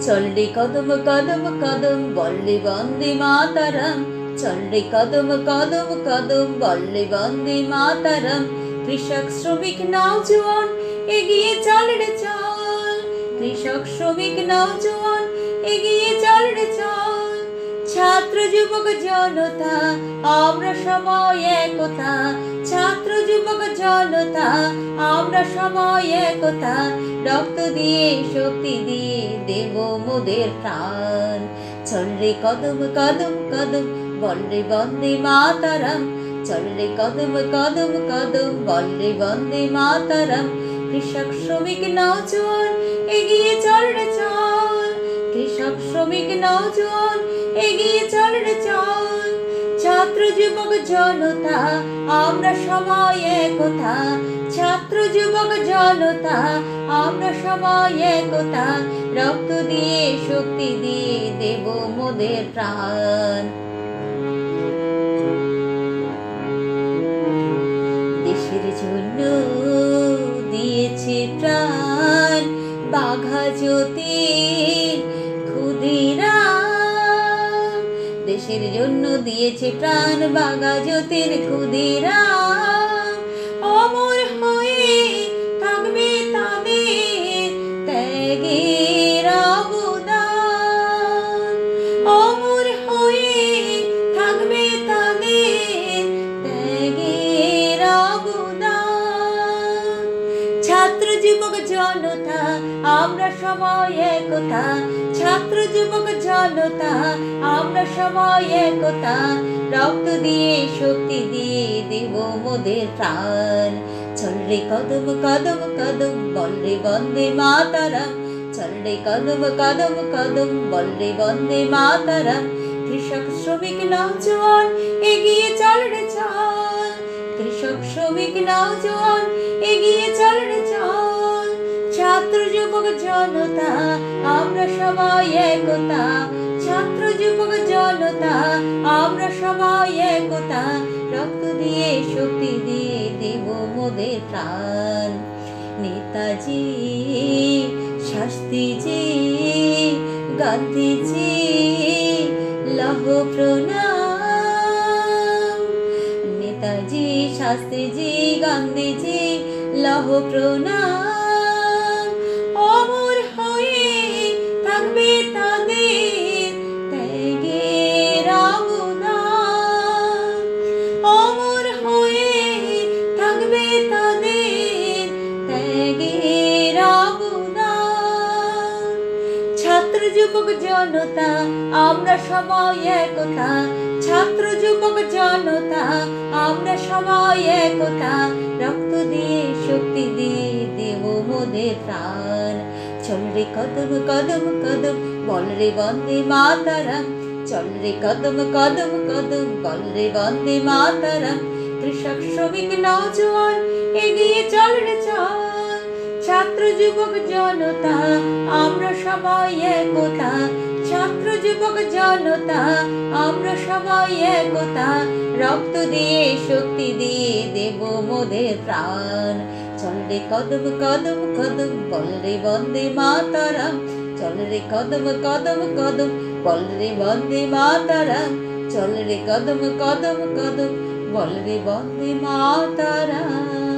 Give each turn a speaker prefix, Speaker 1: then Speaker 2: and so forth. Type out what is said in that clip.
Speaker 1: চলরে কদম కదుము కదుం వల్లి వంది మాతరం চলরে কদম কদম কদম বললে বন্দে মাতারাম কৃষক শ্রমিক নওজোয়ান এগিয়ে চল রে চল কৃষক শ্রমিক নওজোয়ান এগিয়ে চল রে চল ছাত্র যুবক জনতা, আমরা সময় একতা। ছাত্র যুবক জনতা, আমরা সময় একতা। রক্ত দিয়ে, শক্তি দিয়ে দেব মোদের প্রাণ। চল রে কদম কদম কদম, বল রে বন্দে মাতারাম। চল রে কদম কদম কদম, বল রে বন্দে মাতারাম। কৃষক, শ্রমিক নওজোয়ান এগিয়ে চল রে চল। কৃষক, শ্রমিক নওজোয়ান এগিয়ে চল রে চল। ছাত্র যুবক জনতা, আমরা সময় একতা। ছাত্র যুবক জনতা, আমরা সবাই একতা। রক্ত দিয়ে, শক্তি দিয়ে দেব মোদের প্রাণ। দেশের জন্য দিয়েছে প্রাণ বাঘা জ্যোতির ক্ষুদিরাম। দেশের জন্য দিয়েছে প্রাণ বাগা জ্যোতির ক্ষুদিরাম। যুবক জনতা, আমরা একতা। ছাত্র যুবক জনতা, আমরা সবাই একতা। রক্ত দিয়ে, শক্তি দিয়ে দেব মোদের প্রাণ। চল রে কদম কদম কদম বন্দে মাতারাম। চল রে কদম কদম কদম বন্দে মাতারাম। কৃষক, শ্রমিক নওজোয়ান এগিয়ে চল রে চল। কৃষক, শ্রমিক নওজোয়ান জনতা, আমরা সবাই একতা। ছাত্র, যুবক, জনতা, আমরা সবাই একতা। রক্ত দিয়ে, শক্তি দিয়ে দেব মোদের প্রাণ। নেতাজি, শাস্তিজি, গান্ধীজি, লহ প্রণাম। নেতাজি শাস্ত্রীজি গান্ধীজি, লহ প্রণাম। অমর হয়ে থাকবে তাদের ত্যাগের অবদান। ছাত্র যুবক জনতা, আমরা সবাই একতা। ছাত্র যুবক জনতা, আমরা সবাই একতা। রক্ত দিয়ে, শক্তি দিয়ে দেব মোদের প্রাণ। চল রে কদম কদম কদম, বল রে বন্দে মাতারাম। চল রে কদম কদম কদম বল রে বন্দে মাতারাম। কৃষক শ্রমিক নওজোয়ান এগিয়ে চল রে চল। ছাত্র যুবক জনতা, আমরা সবাই একতা। ছাত্র যুবক জনতা, আমরা সবাই একতা। রক্ত দিয়ে, শক্তি দিয়ে দেব মোদের প্রাণ। চল রে কদম কদম কদম বল রে বন্দে মাতারাম। চল রে কদম কদম কদম বল রে বন্দে মাতারা চল রে কদম কদম কদম বল রে বন্দে মাতারাম